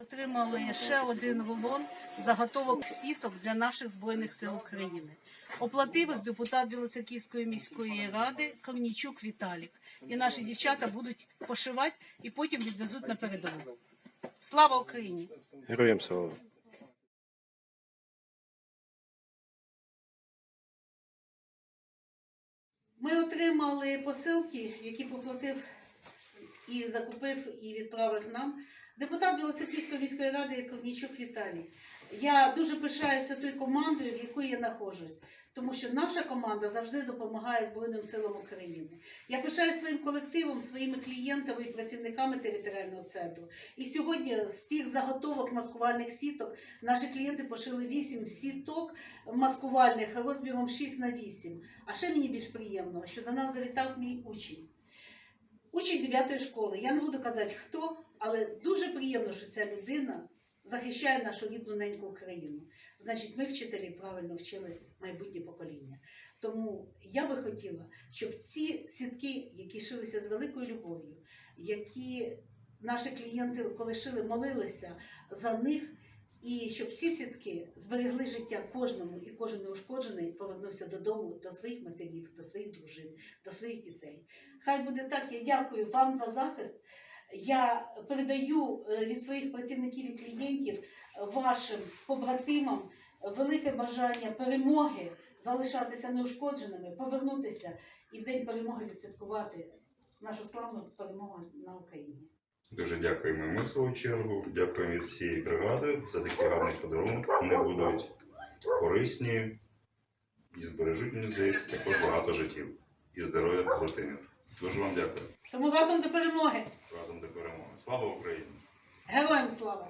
Отримали ще один рулон заготовок сіток для наших збройних сил України. Оплатив їх депутат Білоцерківської міської ради Корнічук Віталік. І наші дівчата будуть пошивати і потім відвезуть на передову. Слава Україні! Героям слава. Ми отримали посилки, які поплатив і закупив і відправив нам депутат Білоцерківської міської ради Корнічук Віталій. Я дуже пишаюся тою командою, в якій я знаходжусь, тому що наша команда завжди допомагає Збройним силам України. Я пишаюся своїм колективом, своїми клієнтами і працівниками територіального центру. І сьогодні з тих заготовок маскувальних сіток наші клієнти пошили 8 сіток маскувальних розміром 6 на 8. А ще мені більш приємно, що до нас завітав мій учень. Учень 9 школи. Я не буду казати хто, але дуже приємно, що ця людина захищає нашу рідну неньку Україну. Значить, ми, вчителі, правильно вчили майбутнє покоління. Тому я би хотіла, щоб ці сітки, які шилися з великою любов'ю, які наші клієнти, коли шили, молилися за них, і щоб ці сітки зберегли життя кожному, і кожен неушкоджений повернувся додому до своїх матерів, до своїх дружин, до своїх дітей. Хай буде так. Я дякую вам за захист. Я передаю е, від своїх працівників і клієнтів вашим побратимам велике бажання перемоги, залишатися неушкодженими, повернутися і в день перемоги відсвяткувати нашу славну перемогу. Дуже дякуємо ми в свою чергу. Дякуємо від всієї бригади за такий гарний подарунок. Вони будуть корисні і збережуть, мені здається, також багато життів і здоров'я побратимів. Дуже вам дякую. Тому разом до перемоги! Разом до перемоги. Слава Україні! Героям слава!